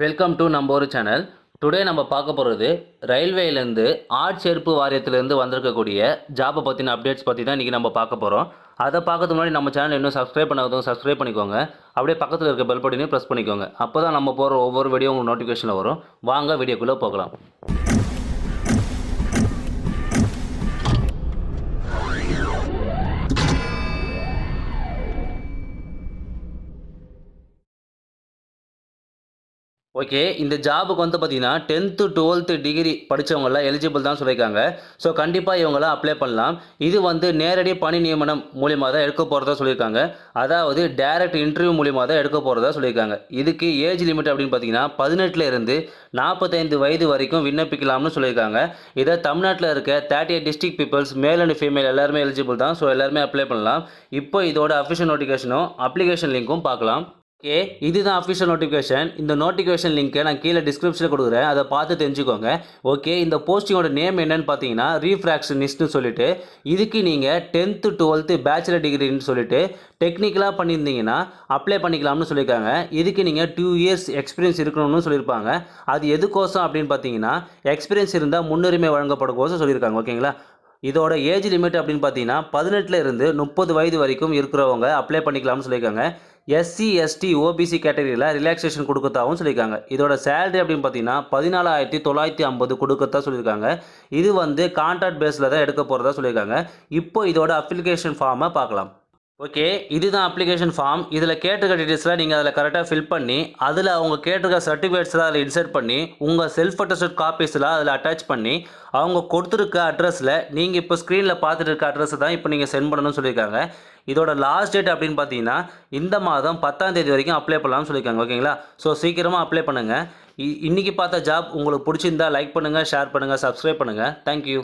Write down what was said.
Welcome to நம்ம ஒரு channel today நம்ம பார்க்க போகிறது ரயில்வேலேருந்து ஆட்சேர்ப்பு வாரியத்திலேருந்து வந்திருக்கக்கூடிய ஜாபை பற்றின அப்டேட்ஸ் பற்றி தான் இன்றைக்கி நம்ம பார்க்க போகிறோம் அதை பார்க்கறதுக்கு முன்னாடி நம்ம சேனல் இன்னும் சப்ஸ்கிரைப் பண்ணாதவங்க சப்ஸ்கிரைப் பண்ணிக்கோங்க. அப்படியே பக்கத்தில் இருக்க பெல் பட்டினையும் ப்ரெஸ் பண்ணிக்கோங்க. அப்போ தான் நம்ம போகிற ஒவ்வொரு வீடியோ உங்களுக்கு நோட்டிஃபிகேஷனில் வரும். வாங்க வீடியோக்குள்ளே போகலாம். ஓகே இந்த ஜாபுக்கு வந்து பார்த்தீங்கன்னா டென்த்து டுவெல்த்து டிகிரி படித்தவங்களாம் எலிஜிபிள் தான் சொல்லியிருக்காங்க. ஸோ கண்டிப்பாக இவங்களாம் அப்ளை பண்ணலாம். இது வந்து நேரடி பணி நியமனம் மூலியமாக தான் எடுக்க போகிறதா சொல்லியிருக்காங்க. அதாவது டைரக்ட் இன்டர்வியூ மூலியமாக தான் எடுக்க போகிறதா சொல்லியிருக்காங்க. இதுக்கு ஏஜ் லிமிட் அப்படின்னு பார்த்தீங்கன்னா பதினெட்டுலேருந்து நாற்பத்தைந்து வயது வரைக்கும் விண்ணப்பிக்கலாம்னு சொல்லியிருக்காங்க. இதை தமிழ்நாட்டில் இருக்க thirty eight district peoples male and female எல்லாருமே எலிஜிபிள் தான். ஸோ எல்லாருமே அப்ளை பண்ணலாம். இப்போ இதோட அஃபிஷியல் நோட்டிஃபிகேஷனும் அப்ளிகேஷன் லிங்க்கும் பார்க்கலாம். ஓகே இதுதான் அஃபிஷியல் நோட்டிஃபிகேஷன் இந்த நோட்டிஃபிகேஷன் லிங்க்கை நான் கீழே டிஸ்கிரிப்ஷனில் கொடுக்குறேன். அதை பார்த்து தெரிஞ்சுக்கோங்க. ஓகே இந்த போஸ்டிங்கோட நேம் என்னன்னு பார்த்தீங்கன்னா ரீஃப்ராக்ஷனிஸ்ட்னு சொல்லிட்டு இதுக்கு நீங்கள் டென்த்து டுவெல்த்து பேச்சுலர் டிகிரின்னு சொல்லிட்டு டெக்னிக்கலாக பண்ணியிருந்தீங்கன்னா அப்ளை பண்ணிக்கலாம்னு சொல்லியிருக்காங்க. இதுக்கு நீங்கள் டூ இயர்ஸ் எக்ஸ்பீரியன்ஸ் இருக்கணும்னு சொல்லியிருப்பாங்க. அது எதுக்கோசம் அப்படின்னு பார்த்தீங்கன்னா எக்ஸ்பீரியன்ஸ் இருந்தால் முன்னுரிமை வழங்கப்படும் கோசம் சொல்லியிருக்காங்க. ஓகேங்களா இதோட ஏஜ் லிமிட் அப்படின்னு பார்த்தீங்கன்னா பதினெட்டுல இருந்து முப்பது வயது வரைக்கும் இருக்கிறவங்க அப்ளை பண்ணிக்கலாம்னு சொல்லியிருக்காங்க. எஸ்சி எஸ்டி ஓபிசி கேட்டகரியில் ரிலாக்ஸேஷன் கொடுக்கத்தாவும் சொல்லியிருக்காங்க. இதோட சேலரி அப்படின்னு பார்த்தீங்கன்னா பதினாலாயிரத்தி தொள்ளாயிரத்தி ஐம்பது கொடுக்கத்தா சொல்லியிருக்காங்க. இது வந்து கான்ட்ராக்ட் பேஸில் தான் எடுக்க போகிறதா சொல்லியிருக்காங்க. இப்போ இதோட அப்ளிகேஷன் ஃபார்மை பார்க்கலாம். ஓகே இதுதான் அப்ளிகேஷன் ஃபார்ம் இதில் கேட்டிருக்க டீட்டெயில்ஸ்லாம் நீங்கள் அதில் கரெக்டாக ஃபில் பண்ணி அதில் அவங்க கேட்டிருக்க சர்டிஃபிகேட்ஸ்லாம் அதில் இன்சர்ட் பண்ணி உங்கள் செல்ஃப் அட்டஸ்ட் காப்பீஸ்லாம் அதில் அட்டாச் பண்ணி அவங்க கொடுத்துருக்க அட்ரஸில் நீங்கள் இப்போ ஸ்க்ரீனில் பார்த்துட்டு இருக்க அட்ரஸ் தான் இப்போ நீங்கள் சென்ட் பண்ணணும்னு சொல்லியிருக்காங்க. இதோட லாஸ்ட் டேட் அப்படின்னு பார்த்தீங்கன்னா இந்த மாதம் பத்தாம் தேதி வரைக்கும் அப்ளை பண்ணலாம்னு சொல்லியிருக்காங்க. ஓகேங்களா ஸோ சீக்கிரமாக அப்ளை பண்ணுங்கள் இ- இன்றைக்கி பார்த்த ஜாப் உங்களுக்கு பிடிச்சிருந்தா லைக் பண்ணுங்கள் ஷேர் பண்ணுங்கள் சப்ஸ்கிரைப் பண்ணுங்கள் தேங்க்யூ